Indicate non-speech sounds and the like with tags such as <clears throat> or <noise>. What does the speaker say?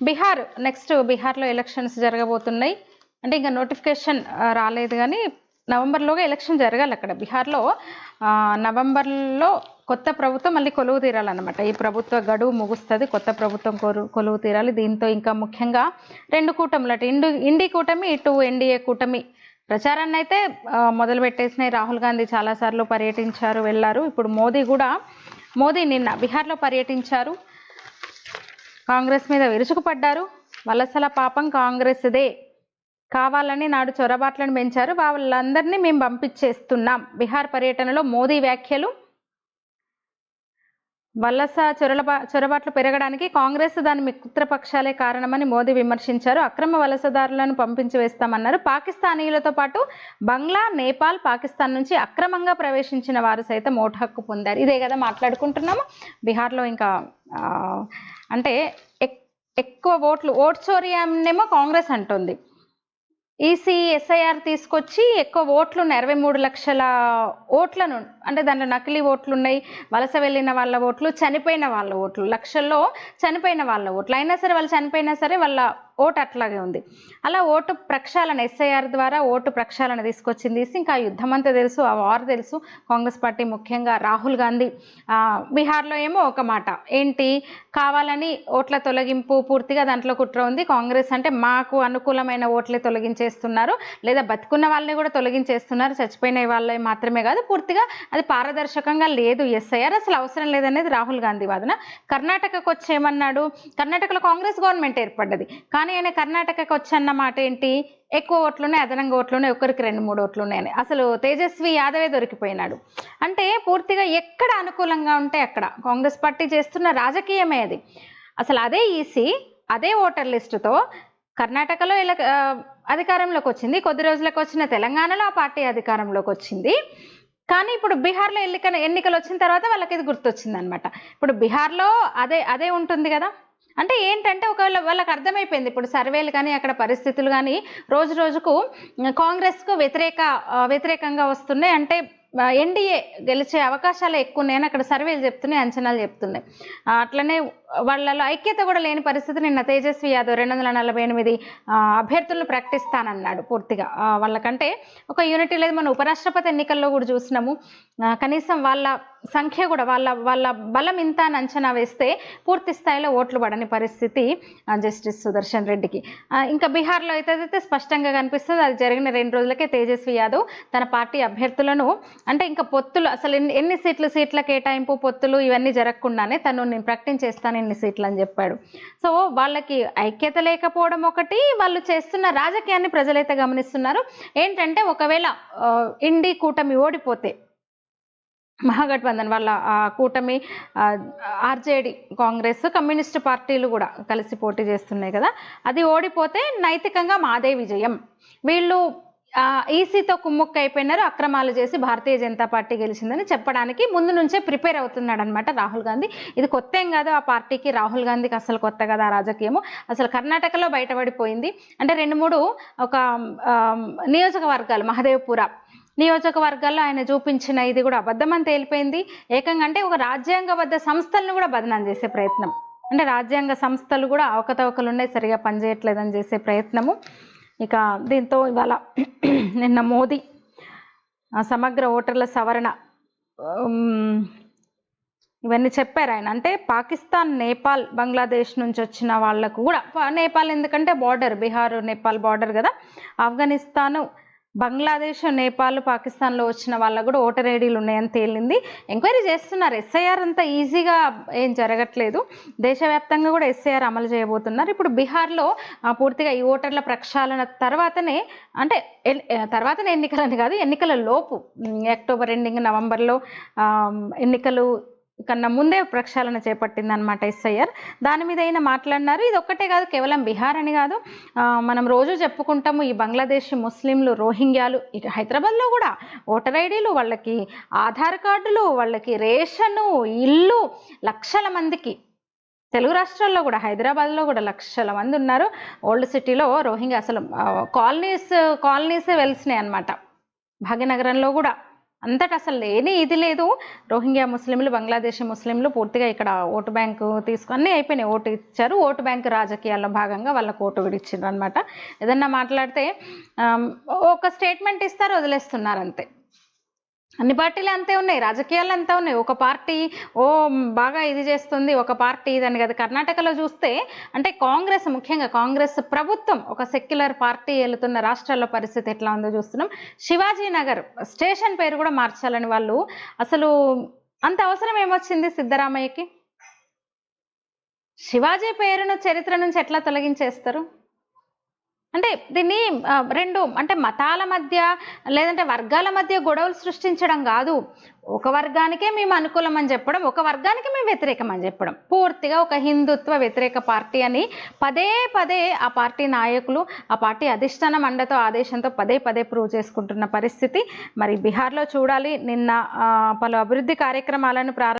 Bihar next బీహార్లో elections జరగబోతున్నాయి. అంటే ఇంకా నోటిఫికేషన్ రాలేదు కానీ నవంబర్లోగా ఎలక్షన్ జరగాలి అక్కడ. బీహార్లో నవంబర్లో కొత్త ప్రభుత్వం మళ్ళీ కొలువు తీరాలన్నమాట. ఈ ప్రభుత్వ గడువు ముగుస్తుంది కొత్త ప్రభుత్వం కొరు కొలువు తీరాలి. దీంతో ఇంకా ముఖ్యంగా రెండు కూటములు అటు ఇండు ఇండి కూటమి ఇటు ఎన్డీఏ కూటమి. ప్రచారాన్ని అయితే ఆ, మొదలు పెట్టేసినాయి. రాహుల్ గాంధీ చాలాసార్లు పర్యటించారు వెళ్ళారు. ఇప్పుడు మోదీ కూడా మోదీ నిన్న బీహార్లో పర్యటించారు. కాంగ్రెస్ మీద విరుచుకుపడ్డారు వలసల పాపం కాంగ్రెస్దే. కావాలని నాడు చొరబాట్లను పెంచారు. వాళ్ళందరినీ మేము పంపించేస్తున్నాం. బీహార్ పర్యటనలో మోదీ వ్యాఖ్యలు వలస చొరలబా చొరబాట్లు పెరగడానికి కాంగ్రెస్ దాని మిత్రపక్షాలే కారణమని మోదీ విమర్శించారు. అక్రమ వలసదారులను పంపించి వేస్తామన్నారు. పాకిస్తానీయులతో పాటు బంగ్లా నేపాల్ పాకిస్తాన్ నుంచి అక్రమంగా ప్రవేశించిన వారు సైతం ఓటు హక్కు పొందారు. ఇదే కదా మాట్లాడుకుంటున్నాము. బీహార్లో ఇంకా అంటే ఎక్- ఎక్కువ ఓట్లు ఓట్ చోరీ అనేమో కాంగ్రెస్ అంటుంది. ఈసీ ఎస్ఐఆర్ తీసుకొచ్చి ఎక్కువ ఓట్లు ఉన్నాయి ఇరవై మూడు లక్షల ఓట్లను అంటే దాంట్లో నకిలీ ఓట్లు ఉన్నాయి వలస వెళ్ళిన వాళ్ళ ఓట్లు చనిపోయిన వాళ్ళ ఓట్లు లక్షల్లో చనిపోయిన వాళ్ళ ఓట్లు. అయినా సరే వాళ్ళు చనిపోయినా సరే వాళ్ళ ఓటు అట్లాగే ఉంది. అలా ఓటు ప్రక్షాళన ఎస్ఐఆర్ ద్వారా ఓటు ప్రక్షాళన తీసుకొచ్చింది. ఇంకా ఆ యుద్ధం అంతా తెలుసు ఆ వార్ తెలుసు. కాంగ్రెస్ పార్టీ ముఖ్యంగా రాహుల్ గాంధీ. బీహార్లో ఏమో ఒక మాట. ఏంటి? కావాలని ఓట్ల తొలగింపు పూర్తిగా దాంట్లో కుట్ర ఉంది. కాంగ్రెస్ అంటే మాకు అనుకూలమైన ఓట్లే తొలగించేస్తున్నారు. లేదా బతుకున్న వాళ్ళని కూడా తొలగించేస్తున్నారు. చచ్చిపోయిన వాళ్ళే మాత్రమే కాదు. పూర్తిగా అది పారదర్శకంగా లేదు. ఎస్ఐఆర్ అసలు అవసరం లేదనేది రాహుల్ గాంధీ వాదన. కర్ణాటకకు వచ్చేమన్నాడు కర్ణాటకలో కాంగ్రెస్ గవర్నమెంట్ ఏర్పడ్డది. కానీ ఆయన కర్ణాటకకు వచ్చన్న మాట ఏంటి? ఎక్కువ ఓట్లున్నాయి అదనంగా ఓట్లున్నాయి ఒకరికి రెండు మూడు ఓట్లున్నాయని అసలు తేజస్వి యాదవే దొరికిపోయినాడు. అంటే పూర్తిగా ఎక్కడ అనుకూలంగా ఉంటే అక్కడ. కాంగ్రెస్ పార్టీ చేస్తున్న రాజకీయమే అది. అసలు అదే ఈసీ అదే ఓటర్ లిస్టుతో కర్ణాటకలో ఇలా అధికారంలోకి వచ్చింది. కొద్ది రోజులకు వచ్చిన తెలంగాణలో ఆ పార్టీ అధికారంలోకి వచ్చింది. కానీ ఇప్పుడు బీహార్లో ఎన్నిక ఎన్నికలు వచ్చిన తర్వాత వాళ్ళకి ఇది గుర్తొచ్చింది అనమాట ఇప్పుడు బీహార్లో అదే అదే ఉంటుంది కదా. అంటే ఏంటంటే ఒకవేళ వాళ్ళకి అర్థమైపోయింది ఇప్పుడు సర్వేలు కానీ అక్కడ పరిస్థితులు కానీ రోజు రోజుకు కాంగ్రెస్కు వ్యతిరేక వ్యతిరేకంగా వస్తున్నాయి. అంటే ఎన్డీఏ గెలిచే అవకాశాలు ఎక్కువ ఉన్నాయని అక్కడ సర్వేలు చెప్తున్నాయి అంచనాలు చెప్తున్నాయి. అట్లనే వాళ్ళలో ఐక్యత కూడా లేని పరిస్థితి నిన్న తేజస్వి యాదవ్ రెండు వందల నలభై ఎనిమిది అభ్యర్థులను ప్రకటిస్తానన్నాడు పూర్తిగా. వాళ్ళకంటే ఒక యూనిటీ లేదు మన ఉపరాష్ట్రపతి ఎన్నికల్లో కూడా చూసినాము. కనీసం వాళ్ళ సంఖ్య కూడా వాళ్ళ వాళ్ళ బలం ఇంత అని అంచనా వేస్తే పూర్తి స్థాయిలో ఓట్లు పడని పరిస్థితి జస్టిస్ సుదర్శన్ రెడ్డికి. ఇంకా బీహార్లో అయితే స్పష్టంగా కనిపిస్తుంది అది జరిగిన రెండు రోజులకే తేజస్వి యాదవ్ తన పార్టీ అభ్యర్థులను అంటే ఇంకా పొత్తులు అసలు ఎన్ని ఎన్ని సీట్లు సీట్ల కేటాయింపు పొత్తులు ఇవన్నీ జరగకుండానే తను నేను ప్రకటించేస్తాను ఎన్ని సీట్లు అని చెప్పాడు. సో వాళ్ళకి ఐక్యత లేకపోవడం ఒకటి వాళ్ళు చేస్తున్న రాజకీయాన్ని ప్రజలైతే గమనిస్తున్నారు. ఏంటంటే ఒకవేళ ఇండి కూటమి ఓడిపోతే మహాగఠబంధన్ వాళ్ళ కూటమి ఆర్జేడి కాంగ్రెస్ కమ్యూనిస్ట్ పార్టీలు కూడా కలిసి పోటీ చేస్తున్నాయి కదా. అది ఓడిపోతే నైతికంగా మాదే విజయం. వీళ్ళు ఈసీతో కుమ్ముక్క అయిపోయినారు అక్రమాలు చేసి భారతీయ జనతా పార్టీ గెలిచిందని చెప్పడానికి ముందు నుంచే ప్రిపేర్ అవుతున్నాడు అనమాట రాహుల్ గాంధీ. ఇది కొత్త ఏం కాదు ఆ పార్టీకి రాహుల్ గాంధీకి అసలు కొత్త కదా ఆ రాజకీయము. అసలు కర్ణాటకలో బయటపడిపోయింది. అంటే రెండు మూడు ఒక నియోజకవర్గాలు మహదేవ్పుర నియోజకవర్గాల్లో ఆయన చూపించిన ఇది కూడా అబద్ధమని తేలిపోయింది. ఏకంగా అంటే ఒక రాజ్యాంగబద్ధ సంస్థలను కూడా బదనాం చేసే ప్రయత్నం. అంటే రాజ్యాంగ సంస్థలు కూడా అవకతవకలు ఉన్నాయి సరిగా పనిచేయట్లేదని చేసే ప్రయత్నము. ఇక దీంతో ఇవాళ <clears throat> నిన్న మోదీ సమగ్ర ఓటర్ల సవరణ ఇవన్నీ చెప్పారు ఆయన. అంటే పాకిస్తాన్ నేపాల్ బంగ్లాదేశ్ నుంచి వచ్చిన వాళ్ళకు కూడా నేపాల్ ఎందుకంటే బార్డర్ బీహార్ నేపాల్ బార్డర్ కదా. ఆఫ్ఘనిస్తాను బంగ్లాదేశ్ నేపాల్ పాకిస్తాన్లో వచ్చిన వాళ్ళకు కూడా ఓటర్ ఐడీలు ఉన్నాయని తేలింది. ఎంక్వైరీ చేస్తున్నారు. ఎస్ఐఆర్ అంత ఈజీగా ఏం జరగట్లేదు. దేశవ్యాప్తంగా కూడా ఎస్ఐఆర్ అమలు చేయబోతున్నారు. ఇప్పుడు బీహార్లో పూర్తిగా ఈ ఓటర్ల ప్రక్షాళన తర్వాతనే అంటే తర్వాతనే ఎన్నికలని కాదు ఎన్నికల లోపు అక్టోబర్ ఎండింగ్ నవంబర్లో ఎన్నికలు కన్నా ముందే ప్రక్షాళన చేపట్టింది అనమాట ఎస్ఐఆర్. దాని మీద అయినా మాట్లాడినారు. ఇది ఒక్కటే కాదు కేవలం బీహార్ అని కాదు. మనం రోజు చెప్పుకుంటాము ఈ బంగ్లాదేశ్ ముస్లింలు రోహింగ్యాలు ఇటు హైదరాబాద్లో కూడా ఓటర్ ఐడీలు వాళ్ళకి ఆధార్ కార్డులు వాళ్ళకి రేషను ఇల్లు లక్షల మందికి. తెలుగు రాష్ట్రాల్లో కూడా హైదరాబాద్లో కూడా లక్షల మంది ఉన్నారు. ఓల్డ్ సిటీలో రోహింగ్యా అసలు కాలనీస్ కాలనీసే వెలిసినాయి అనమాట భాగ్యనగరంలో కూడా. అంతటా అసలు లేని ఇది లేదు. రోహింగ్యా ముస్లింలు బంగ్లాదేశీ ముస్లింలు పూర్తిగా ఇక్కడ ఓటు బ్యాంకు తీసుకొని అయిపోయినాయి. ఓటు ఇచ్చారు. ఓటు బ్యాంకు రాజకీయాల్లో భాగంగా వాళ్ళకు ఓటు విడిచ్చిండ్రు అనమాట ఏదన్నా మాట్లాడితే ఒక స్టేట్మెంట్ ఇస్తారు వదిలేస్తున్నారు అంతే. అన్ని పార్టీలు అంతే ఉన్నాయి రాజకీయాలు అంతా ఉన్నాయి. ఒక పార్టీ ఓ బాగా ఇది చేస్తుంది ఒక పార్టీ ఇదని కదా. కర్ణాటకలో చూస్తే అంటే కాంగ్రెస్ ముఖ్యంగా కాంగ్రెస్ ప్రభుత్వం ఒక సెక్యులర్ పార్టీ వెళుతున్న రాష్ట్రాల్లో పరిస్థితి ఎట్లా ఉందో చూస్తున్నాం. శివాజీ నగర్ స్టేషన్ పేరు కూడా మార్చాలని వాళ్ళు అసలు అంత అవసరం ఏమొచ్చింది సిద్ధరామయ్యకి? శివాజీ పేరును చరిత్ర నుంచి ఎట్లా తొలగించేస్తారు? అంటే దీన్ని రెండు అంటే మతాల మధ్య లేదంటే వర్గాల మధ్య గొడవలు సృష్టించడం కాదు. ఒక వర్గానికే మేము అనుకూలం అని చెప్పడం ఒక వర్గానికి మేము వ్యతిరేకం అని చెప్పడం. పూర్తిగా ఒక హిందుత్వ వ్యతిరేక పార్టీ అని పదే పదే ఆ పార్టీ నాయకులు ఆ పార్టీ అధిష్టానం అండతో ఆదేశంతో పదే పదే ప్రూవ్ చేసుకుంటున్న పరిస్థితి. మరి బీహార్లో చూడాలి. నిన్న పలు అభివృద్ధి కార్యక్రమాలను ప్రారంభ